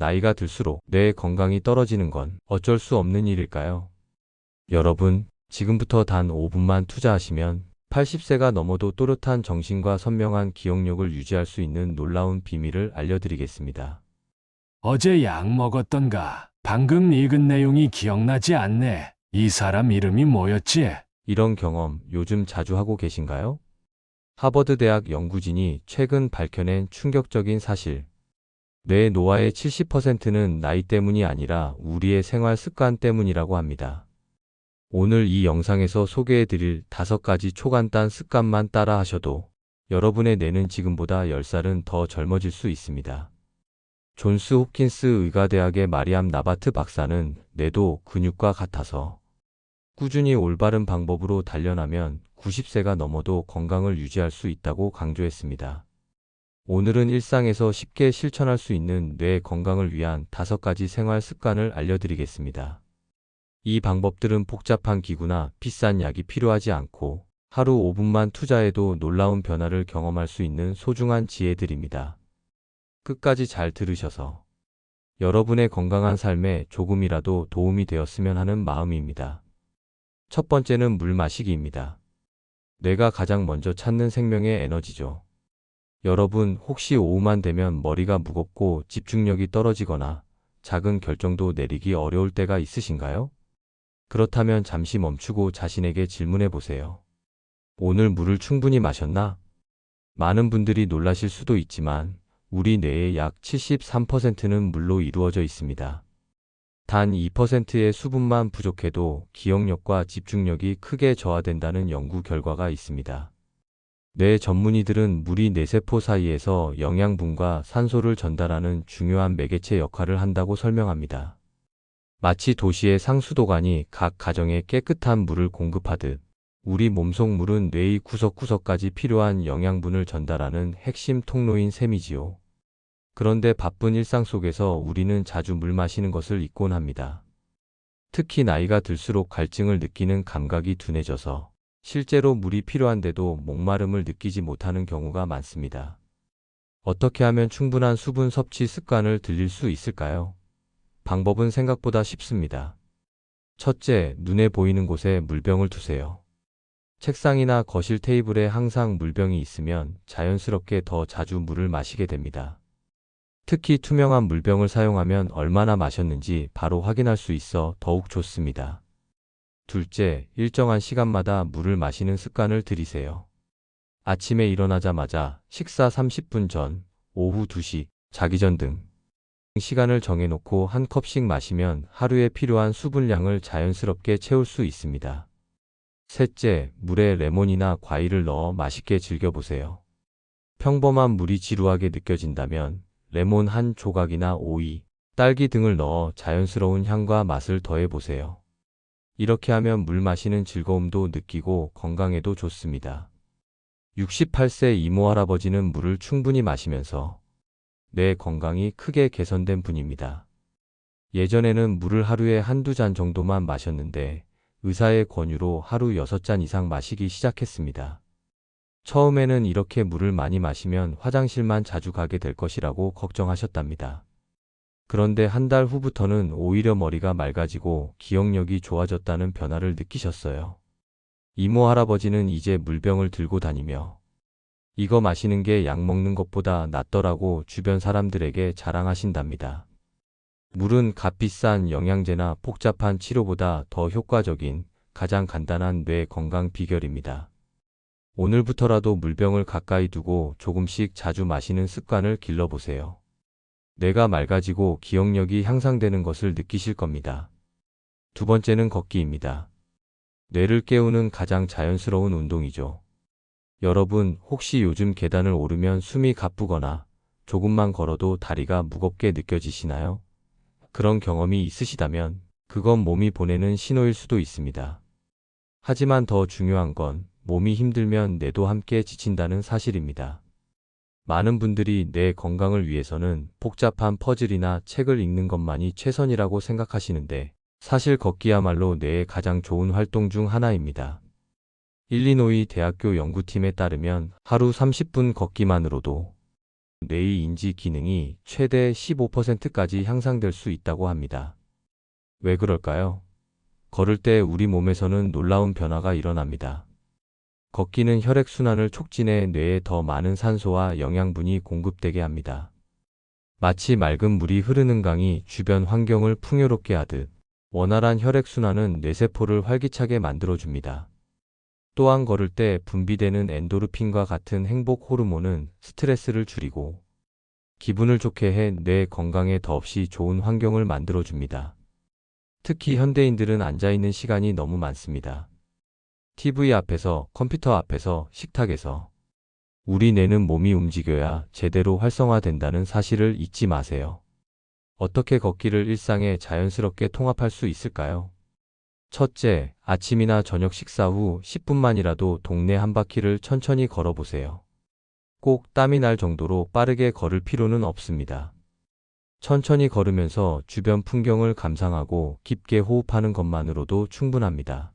나이가 들수록 뇌의 건강이 떨어지는 건 어쩔 수 없는 일일까요? 여러분, 지금부터 단 5분만 투자하시면 80세가 넘어도 또렷한 정신과 선명한 기억력을 유지할 수 있는 놀라운 비밀을 알려드리겠습니다. 어제 약 먹었던가? 방금 읽은 내용이 기억나지 않네. 이 사람 이름이 뭐였지? 이런 경험 요즘 자주 하고 계신가요? 하버드 대학 연구진이 최근 밝혀낸 충격적인 사실. 뇌 노화의 70%는 나이 때문이 아니라 우리의 생활 습관 때문이라고 합니다. 오늘 이 영상에서 소개해 드릴 다섯 가지 초간단 습관만 따라 하셔도 여러분의 뇌는 지금보다 10살은 더 젊어질 수 있습니다. 존스 홉킨스 의과대학의 마리암 나바트 박사는 뇌도 근육과 같아서 꾸준히 올바른 방법으로 단련하면 90세가 넘어도 건강을 유지할 수 있다고 강조했습니다. 오늘은 일상에서 쉽게 실천할 수 있는 뇌 건강을 위한 다섯 가지 생활 습관을 알려드리겠습니다. 이 방법들은 복잡한 기구나 비싼 약이 필요하지 않고 하루 5분만 투자해도 놀라운 변화를 경험할 수 있는 소중한 지혜들입니다. 끝까지 잘 들으셔서 여러분의 건강한 삶에 조금이라도 도움이 되었으면 하는 마음입니다. 첫 번째는 물 마시기입니다. 뇌가 가장 먼저 찾는 생명의 에너지죠. 여러분 혹시 오후만 되면 머리가 무겁고 집중력이 떨어지거나 작은 결정도 내리기 어려울 때가 있으신가요? 그렇다면 잠시 멈추고 자신에게 질문해 보세요. 오늘 물을 충분히 마셨나? 많은 분들이 놀라실 수도 있지만 우리 뇌의 약 73%는 물로 이루어져 있습니다. 단 2%의 수분만 부족해도 기억력과 집중력이 크게 저하된다는 연구 결과가 있습니다. 뇌 전문의들은 물이 뇌세포 사이에서 영양분과 산소를 전달하는 중요한 매개체 역할을 한다고 설명합니다. 마치 도시의 상수도관이 각 가정에 깨끗한 물을 공급하듯 우리 몸속 물은 뇌의 구석구석까지 필요한 영양분을 전달하는 핵심 통로인 셈이지요. 그런데 바쁜 일상 속에서 우리는 자주 물 마시는 것을 잊곤 합니다. 특히 나이가 들수록 갈증을 느끼는 감각이 둔해져서 실제로 물이 필요한데도 목마름을 느끼지 못하는 경우가 많습니다. 어떻게 하면 충분한 수분 섭취 습관을 들릴 수 있을까요? 방법은 생각보다 쉽습니다. 첫째, 눈에 보이는 곳에 물병을 두세요. 책상이나 거실 테이블에 항상 물병이 있으면 자연스럽게 더 자주 물을 마시게 됩니다. 특히 투명한 물병을 사용하면 얼마나 마셨는지 바로 확인할 수 있어 더욱 좋습니다. 둘째, 일정한 시간마다 물을 마시는 습관을 들이세요. 아침에 일어나자마자 식사 30분 전, 오후 2시, 자기 전 등 시간을 정해놓고 한 컵씩 마시면 하루에 필요한 수분량을 자연스럽게 채울 수 있습니다. 셋째, 물에 레몬이나 과일을 넣어 맛있게 즐겨보세요. 평범한 물이 지루하게 느껴진다면 레몬 한 조각이나 오이, 딸기 등을 넣어 자연스러운 향과 맛을 더해보세요. 이렇게 하면 물 마시는 즐거움도 느끼고 건강에도 좋습니다. 68세 이모 할아버지는 물을 충분히 마시면서 뇌 건강이 크게 개선된 분입니다. 예전에는 물을 하루에 한두 잔 정도만 마셨는데 의사의 권유로 하루 6잔 이상 마시기 시작했습니다. 처음에는 이렇게 물을 많이 마시면 화장실만 자주 가게 될 것이라고 걱정하셨답니다. 그런데 한 달 후부터는 오히려 머리가 맑아지고 기억력이 좋아졌다는 변화를 느끼셨어요. 이모 할아버지는 이제 물병을 들고 다니며 이거 마시는 게 약 먹는 것보다 낫더라고 주변 사람들에게 자랑하신답니다. 물은 값비싼 영양제나 복잡한 치료보다 더 효과적인 가장 간단한 뇌 건강 비결입니다. 오늘부터라도 물병을 가까이 두고 조금씩 자주 마시는 습관을 길러보세요. 뇌가 맑아지고 기억력이 향상되는 것을 느끼실 겁니다. 두 번째는 걷기입니다. 뇌를 깨우는 가장 자연스러운 운동이죠. 여러분, 혹시 요즘 계단을 오르면 숨이 가쁘거나 조금만 걸어도 다리가 무겁게 느껴지시나요? 그런 경험이 있으시다면 그건 몸이 보내는 신호일 수도 있습니다. 하지만 더 중요한 건 몸이 힘들면 뇌도 함께 지친다는 사실입니다. 많은 분들이 뇌 건강을 위해서는 복잡한 퍼즐이나 책을 읽는 것만이 최선이라고 생각하시는데 사실 걷기야말로 뇌에 가장 좋은 활동 중 하나입니다. 일리노이 대학교 연구팀에 따르면 하루 30분 걷기만으로도 뇌의 인지 기능이 최대 15%까지 향상될 수 있다고 합니다. 왜 그럴까요? 걸을 때 우리 몸에서는 놀라운 변화가 일어납니다. 걷기는 혈액순환을 촉진해 뇌에 더 많은 산소와 영양분이 공급되게 합니다. 마치 맑은 물이 흐르는 강이 주변 환경을 풍요롭게 하듯 원활한 혈액순환은 뇌세포를 활기차게 만들어줍니다. 또한 걸을 때 분비되는 엔도르핀과 같은 행복 호르몬은 스트레스를 줄이고 기분을 좋게 해 뇌 건강에 더없이 좋은 환경을 만들어줍니다. 특히 현대인들은 앉아있는 시간이 너무 많습니다. TV 앞에서, 컴퓨터 앞에서, 식탁에서. 우리 뇌는 몸이 움직여야 제대로 활성화된다는 사실을 잊지 마세요. 어떻게 걷기를 일상에 자연스럽게 통합할 수 있을까요? 첫째, 아침이나 저녁 식사 후 10분만이라도 동네 한 바퀴를 천천히 걸어보세요. 꼭 땀이 날 정도로 빠르게 걸을 필요는 없습니다. 천천히 걸으면서 주변 풍경을 감상하고 깊게 호흡하는 것만으로도 충분합니다.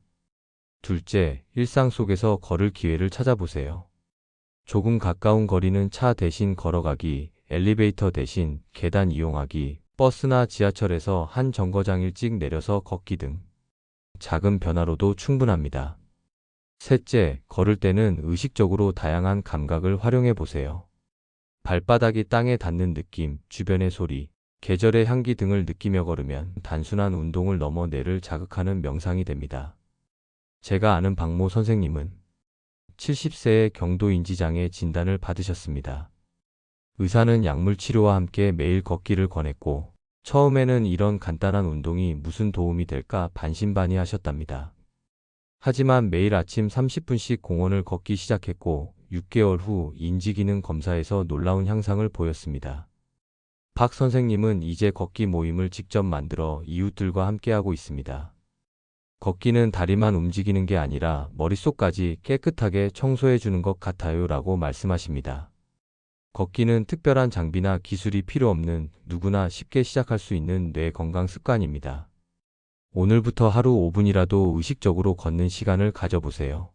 둘째, 일상 속에서 걸을 기회를 찾아보세요. 조금 가까운 거리는 차 대신 걸어가기, 엘리베이터 대신 계단 이용하기, 버스나 지하철에서 한 정거장 일찍 내려서 걷기 등 작은 변화로도 충분합니다. 셋째, 걸을 때는 의식적으로 다양한 감각을 활용해 보세요. 발바닥이 땅에 닿는 느낌, 주변의 소리, 계절의 향기 등을 느끼며 걸으면 단순한 운동을 넘어 뇌를 자극하는 명상이 됩니다. 제가 아는 박모 선생님은 70세의 경도인지장애 진단을 받으셨습니다. 의사는 약물 치료와 함께 매일 걷기를 권했고, 처음에는 이런 간단한 운동이 무슨 도움이 될까 반신반의 하셨답니다. 하지만 매일 아침 30분씩 공원을 걷기 시작했고, 6개월 후 인지기능 검사에서 놀라운 향상을 보였습니다. 박 선생님은 이제 걷기 모임을 직접 만들어 이웃들과 함께하고 있습니다. 걷기는 다리만 움직이는 게 아니라 머릿속까지 깨끗하게 청소해 주는 것 같아요 라고 말씀하십니다. 걷기는 특별한 장비나 기술이 필요 없는 누구나 쉽게 시작할 수 있는 뇌 건강 습관입니다. 오늘부터 하루 5분이라도 의식적으로 걷는 시간을 가져보세요.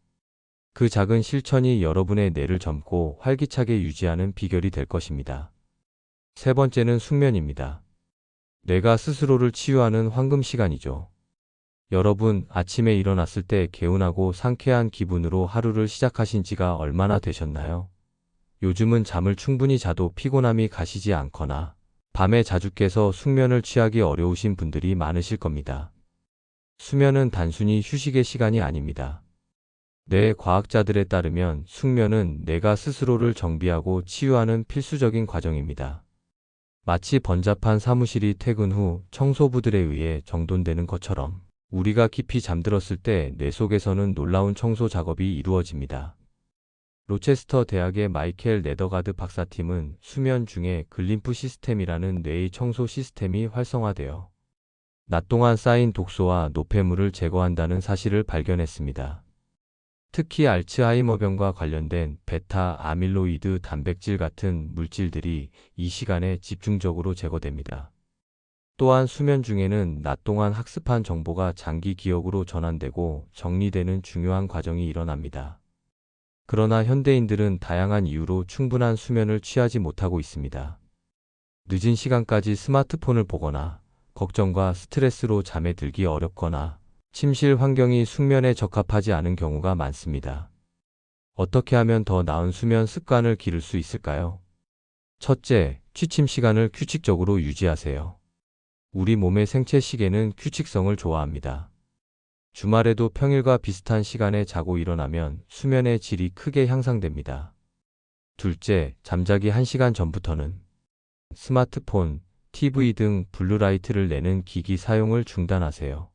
그 작은 실천이 여러분의 뇌를 젊고 활기차게 유지하는 비결이 될 것입니다. 세 번째는 숙면입니다. 뇌가 스스로를 치유하는 황금 시간이죠. 여러분, 아침에 일어났을 때 개운하고 상쾌한 기분으로 하루를 시작하신 지가 얼마나 되셨나요? 요즘은 잠을 충분히 자도 피곤함이 가시지 않거나 밤에 자주 깨서 숙면을 취하기 어려우신 분들이 많으실 겁니다. 수면은 단순히 휴식의 시간이 아닙니다. 뇌 과학자들에 따르면 숙면은 내가 스스로를 정비하고 치유하는 필수적인 과정입니다. 마치 번잡한 사무실이 퇴근 후 청소부들에 의해 정돈되는 것처럼 우리가 깊이 잠들었을 때 뇌 속에서는 놀라운 청소 작업이 이루어집니다. 로체스터 대학의 마이켈 네더가드 박사팀은 수면 중에 글림프 시스템이라는 뇌의 청소 시스템이 활성화되어 낮 동안 쌓인 독소와 노폐물을 제거한다는 사실을 발견했습니다. 특히 알츠하이머병과 관련된 베타 아밀로이드 단백질 같은 물질들이 이 시간에 집중적으로 제거됩니다. 또한 수면 중에는 낮 동안 학습한 정보가 장기 기억으로 전환되고 정리되는 중요한 과정이 일어납니다. 그러나 현대인들은 다양한 이유로 충분한 수면을 취하지 못하고 있습니다. 늦은 시간까지 스마트폰을 보거나 걱정과 스트레스로 잠에 들기 어렵거나 침실 환경이 숙면에 적합하지 않은 경우가 많습니다. 어떻게 하면 더 나은 수면 습관을 기를 수 있을까요? 첫째, 취침 시간을 규칙적으로 유지하세요. 우리 몸의 생체 시계는 규칙성을 좋아합니다. 주말에도 평일과 비슷한 시간에 자고 일어나면 수면의 질이 크게 향상됩니다. 둘째, 잠자기 1시간 전부터는 스마트폰, TV 등 블루라이트를 내는 기기 사용을 중단하세요.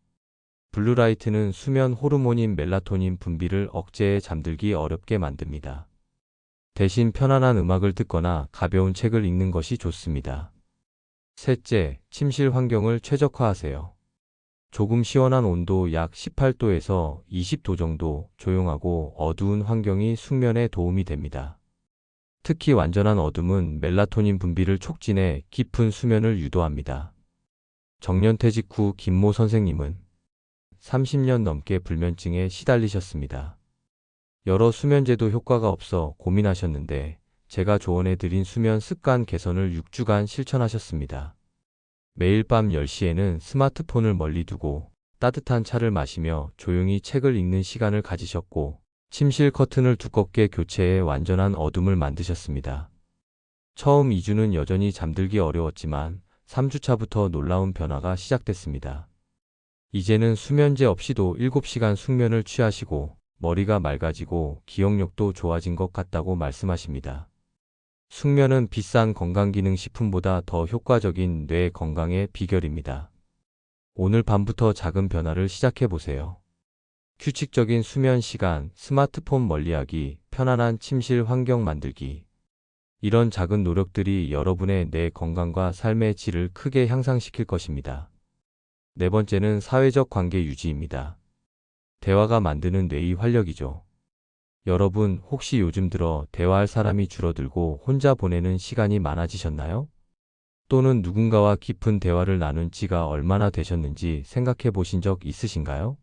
블루라이트는 수면 호르몬인 멜라토닌 분비를 억제해 잠들기 어렵게 만듭니다. 대신 편안한 음악을 듣거나 가벼운 책을 읽는 것이 좋습니다. 셋째, 침실 환경을 최적화하세요. 조금 시원한 온도 약 18도에서 20도 정도 조용하고 어두운 환경이 숙면에 도움이 됩니다. 특히 완전한 어둠은 멜라토닌 분비를 촉진해 깊은 수면을 유도합니다. 정년퇴직 후 김모 선생님은 30년 넘게 불면증에 시달리셨습니다. 여러 수면제도 효과가 없어 고민하셨는데 제가 조언해드린 수면 습관 개선을 6주간 실천하셨습니다. 매일 밤 10시에는 스마트폰을 멀리 두고 따뜻한 차를 마시며 조용히 책을 읽는 시간을 가지셨고, 침실 커튼을 두껍게 교체해 완전한 어둠을 만드셨습니다. 처음 2주는 여전히 잠들기 어려웠지만 3주차부터 놀라운 변화가 시작됐습니다. 이제는 수면제 없이도 7시간 숙면을 취하시고 머리가 맑아지고 기억력도 좋아진 것 같다고 말씀하십니다. 숙면은 비싼 건강기능식품보다 더 효과적인 뇌 건강의 비결입니다. 오늘 밤부터 작은 변화를 시작해 보세요. 규칙적인 수면 시간, 스마트폰 멀리하기, 편안한 침실 환경 만들기. 이런 작은 노력들이 여러분의 뇌 건강과 삶의 질을 크게 향상시킬 것입니다. 네 번째는 사회적 관계 유지입니다. 대화가 만드는 뇌의 활력이죠. 여러분, 혹시 요즘 들어 대화할 사람이 줄어들고 혼자 보내는 시간이 많아지셨나요? 또는 누군가와 깊은 대화를 나눈 지가 얼마나 되셨는지 생각해 보신 적 있으신가요?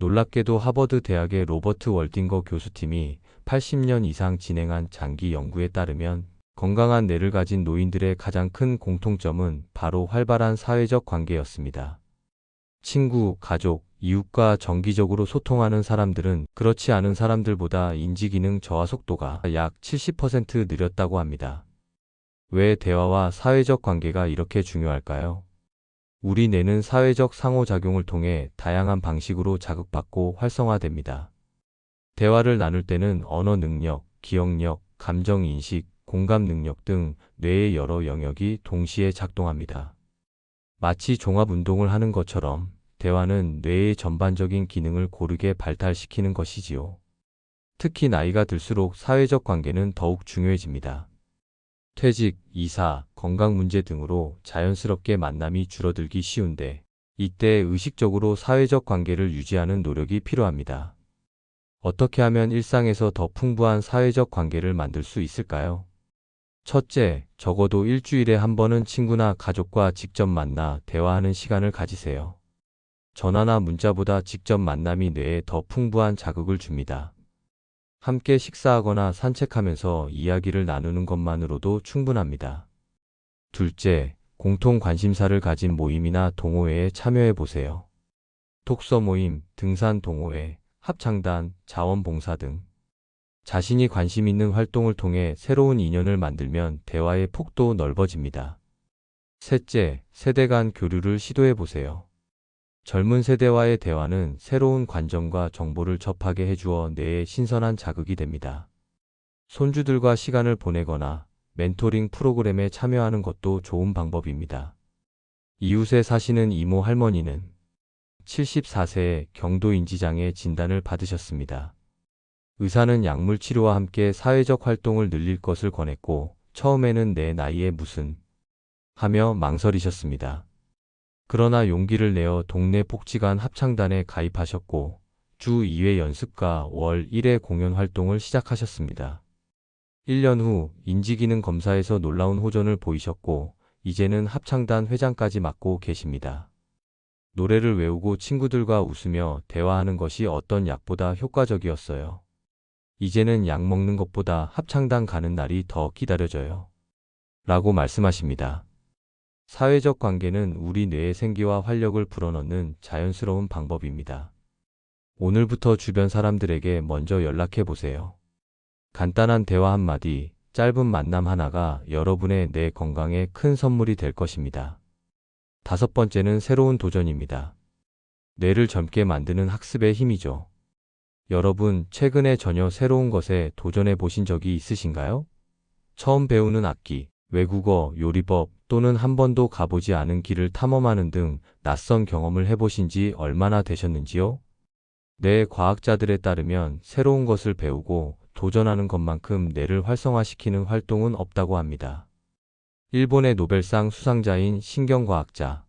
놀랍게도 하버드 대학의 로버트 월딩거 교수팀이 80년 이상 진행한 장기 연구에 따르면 건강한 뇌를 가진 노인들의 가장 큰 공통점은 바로 활발한 사회적 관계였습니다. 친구, 가족, 이웃과 정기적으로 소통하는 사람들은 그렇지 않은 사람들보다 인지기능 저하 속도가 약 70% 느렸다고 합니다. 왜 대화와 사회적 관계가 이렇게 중요할까요? 우리 뇌는 사회적 상호작용을 통해 다양한 방식으로 자극받고 활성화됩니다. 대화를 나눌 때는 언어 능력, 기억력, 감정 인식, 공감 능력 등 뇌의 여러 영역이 동시에 작동합니다. 마치 종합 운동을 하는 것처럼 대화는 뇌의 전반적인 기능을 고르게 발달시키는 것이지요. 특히 나이가 들수록 사회적 관계는 더욱 중요해집니다. 퇴직, 이사, 건강 문제 등으로 자연스럽게 만남이 줄어들기 쉬운데 이때 의식적으로 사회적 관계를 유지하는 노력이 필요합니다. 어떻게 하면 일상에서 더 풍부한 사회적 관계를 만들 수 있을까요? 첫째, 적어도 일주일에 한 번은 친구나 가족과 직접 만나 대화하는 시간을 가지세요. 전화나 문자보다 직접 만남이 뇌에 더 풍부한 자극을 줍니다. 함께 식사하거나 산책하면서 이야기를 나누는 것만으로도 충분합니다. 둘째, 공통 관심사를 가진 모임이나 동호회에 참여해 보세요. 독서 모임, 등산 동호회, 합창단, 자원봉사 등 자신이 관심 있는 활동을 통해 새로운 인연을 만들면 대화의 폭도 넓어집니다. 셋째, 세대 간 교류를 시도해 보세요. 젊은 세대와의 대화는 새로운 관점과 정보를 접하게 해주어 뇌에 신선한 자극이 됩니다. 손주들과 시간을 보내거나 멘토링 프로그램에 참여하는 것도 좋은 방법입니다. 이웃에 사시는 이모 할머니는 74세에 경도 인지장애 진단을 받으셨습니다. 의사는 약물 치료와 함께 사회적 활동을 늘릴 것을 권했고 처음에는 내 나이에 무슨 하며 망설이셨습니다. 그러나 용기를 내어 동네 복지관 합창단에 가입하셨고 주 2회 연습과 월 1회 공연 활동을 시작하셨습니다. 1년 후 인지기능 검사에서 놀라운 호전을 보이셨고 이제는 합창단 회장까지 맡고 계십니다. 노래를 외우고 친구들과 웃으며 대화하는 것이 어떤 약보다 효과적이었어요. 이제는 약 먹는 것보다 합창단 가는 날이 더 기다려져요. 라고 말씀하십니다. 사회적 관계는 우리 뇌의 생기와 활력을 불어넣는 자연스러운 방법입니다. 오늘부터 주변 사람들에게 먼저 연락해 보세요. 간단한 대화 한마디, 짧은 만남 하나가 여러분의 뇌 건강에 큰 선물이 될 것입니다. 다섯 번째는 새로운 도전입니다. 뇌를 젊게 만드는 학습의 힘이죠. 여러분, 최근에 전혀 새로운 것에 도전해 보신 적이 있으신가요? 처음 배우는 악기, 외국어, 요리법 또는 한 번도 가보지 않은 길을 탐험하는 등 낯선 경험을 해보신 지 얼마나 되셨는지요? 뇌 과학자들에 따르면 새로운 것을 배우고 도전하는 것만큼 뇌를 활성화시키는 활동은 없다고 합니다. 일본의 노벨상 수상자인 신경과학자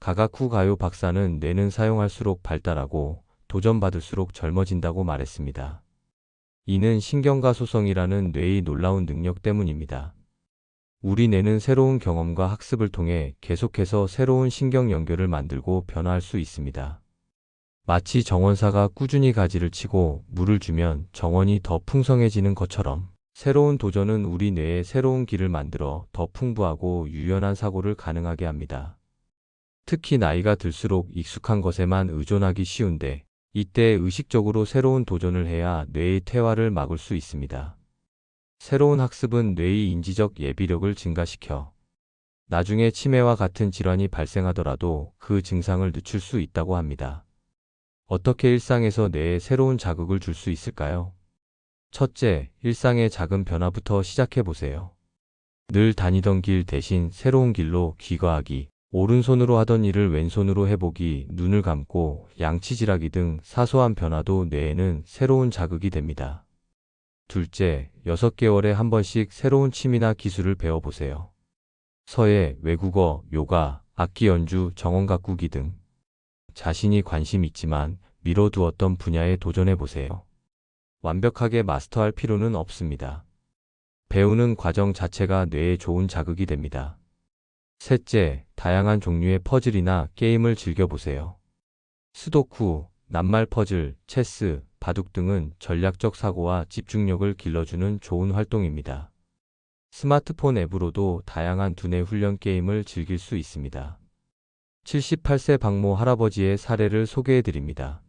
가가쿠 가요 박사는 뇌는 사용할수록 발달하고 도전받을수록 젊어진다고 말했습니다. 이는 신경가 소성이라는 뇌의 놀라운 능력 때문입니다. 우리 뇌는 새로운 경험과 학습을 통해 계속해서 새로운 신경 연결을 만들고 변화할 수 있습니다. 마치 정원사가 꾸준히 가지를 치고 물을 주면 정원이 더 풍성해지는 것처럼 새로운 도전은 우리 뇌에 새로운 길을 만들어 더 풍부하고 유연한 사고를 가능하게 합니다. 특히 나이가 들수록 익숙한 것에만 의존하기 쉬운데 이때 의식적으로 새로운 도전을 해야 뇌의 퇴화를 막을 수 있습니다. 새로운 학습은 뇌의 인지적 예비력을 증가시켜 나중에 치매와 같은 질환이 발생하더라도 그 증상을 늦출 수 있다고 합니다. 어떻게 일상에서 뇌에 새로운 자극을 줄 수 있을까요? 첫째, 일상의 작은 변화부터 시작해 보세요. 늘 다니던 길 대신 새로운 길로 귀가하기, 오른손으로 하던 일을 왼손으로 해보기, 눈을 감고 양치질하기 등 사소한 변화도 뇌에는 새로운 자극이 됩니다. 둘째, 6개월에 한 번씩 새로운 취미나 기술을 배워보세요. 서예, 외국어, 요가, 악기 연주, 정원 가꾸기 등 자신이 관심 있지만 미뤄두었던 분야에 도전해보세요. 완벽하게 마스터할 필요는 없습니다. 배우는 과정 자체가 뇌에 좋은 자극이 됩니다. 셋째, 다양한 종류의 퍼즐이나 게임을 즐겨보세요. 수도쿠, 낱말 퍼즐, 체스, 바둑 등은 전략적 사고와 집중력을 길러주는 좋은 활동입니다. 스마트폰 앱으로도 다양한 두뇌 훈련 게임을 즐길 수 있습니다. 78세 박모 할아버지의 사례를 소개해 드립니다.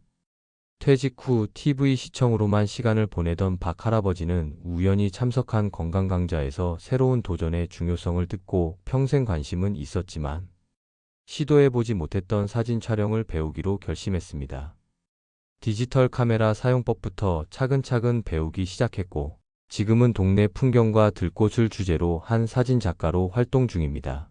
퇴직 후 TV 시청으로만 시간을 보내던 박 할아버지는 우연히 참석한 건강 강좌에서 새로운 도전의 중요성을 듣고 평생 관심은 있었지만 시도해보지 못했던 사진 촬영을 배우기로 결심했습니다. 디지털 카메라 사용법부터 차근차근 배우기 시작했고 지금은 동네 풍경과 들꽃을 주제로 한 사진 작가로 활동 중입니다.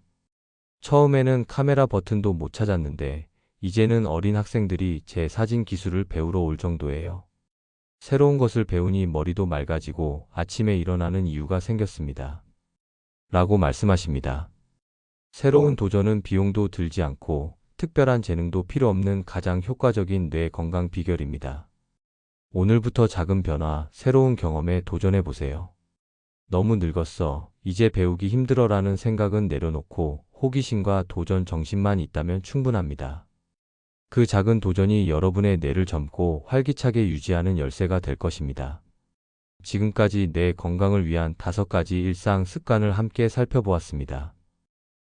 처음에는 카메라 버튼도 못 찾았는데 이제는 어린 학생들이 제 사진 기술을 배우러 올 정도예요. 새로운 것을 배우니 머리도 맑아지고 아침에 일어나는 이유가 생겼습니다. 라고 말씀하십니다. 새로운 도전은 비용도 들지 않고 특별한 재능도 필요 없는 가장 효과적인 뇌 건강 비결입니다. 오늘부터 작은 변화, 새로운 경험에 도전해 보세요. 너무 늙었어. 이제 배우기 힘들어 라는 생각은 내려놓고 호기심과 도전 정신만 있다면 충분합니다. 그 작은 도전이 여러분의 뇌를 젊고 활기차게 유지하는 열쇠가 될 것입니다. 지금까지 내 건강을 위한 다섯 가지 일상 습관을 함께 살펴보았습니다.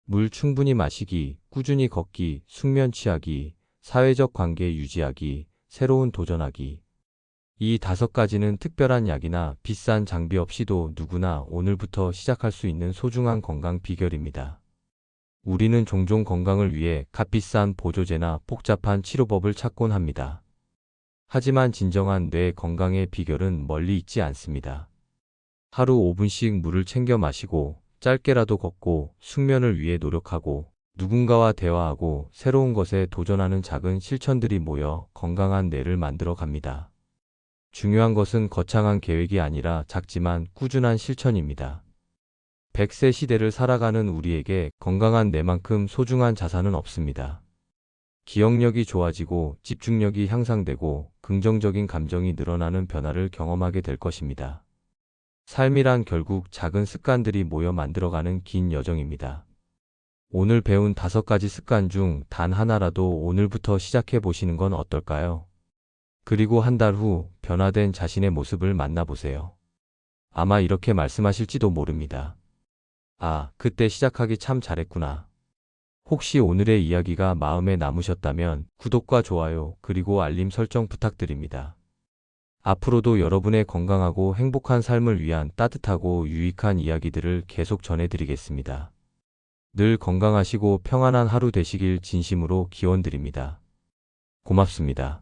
물 충분히 마시기, 꾸준히 걷기, 숙면 취하기, 사회적 관계 유지하기, 새로운 도전하기. 이 다섯 가지는 특별한 약이나 비싼 장비 없이도 누구나 오늘부터 시작할 수 있는 소중한 건강 비결입니다. 우리는 종종 건강을 위해 값비싼 보조제나 복잡한 치료법을 찾곤 합니다. 하지만 진정한 뇌 건강의 비결은 멀리 있지 않습니다. 하루 5분씩 물을 챙겨 마시고 짧게라도 걷고 숙면을 위해 노력하고 누군가와 대화하고 새로운 것에 도전하는 작은 실천들이 모여 건강한 뇌를 만들어 갑니다. 중요한 것은 거창한 계획이 아니라 작지만 꾸준한 실천입니다. 100세 시대를 살아가는 우리에게 건강한 뇌만큼 소중한 자산은 없습니다. 기억력이 좋아지고 집중력이 향상되고 긍정적인 감정이 늘어나는 변화를 경험하게 될 것입니다. 삶이란 결국 작은 습관들이 모여 만들어가는 긴 여정입니다. 오늘 배운 다섯 가지 습관 중 단 하나라도 오늘부터 시작해 보시는 건 어떨까요? 그리고 한 달 후 변화된 자신의 모습을 만나보세요. 아마 이렇게 말씀하실지도 모릅니다. 아, 그때 시작하기 참 잘했구나. 혹시 오늘의 이야기가 마음에 남으셨다면 구독과 좋아요 그리고 알림 설정 부탁드립니다. 앞으로도 여러분의 건강하고 행복한 삶을 위한 따뜻하고 유익한 이야기들을 계속 전해드리겠습니다. 늘 건강하시고 평안한 하루 되시길 진심으로 기원드립니다. 고맙습니다.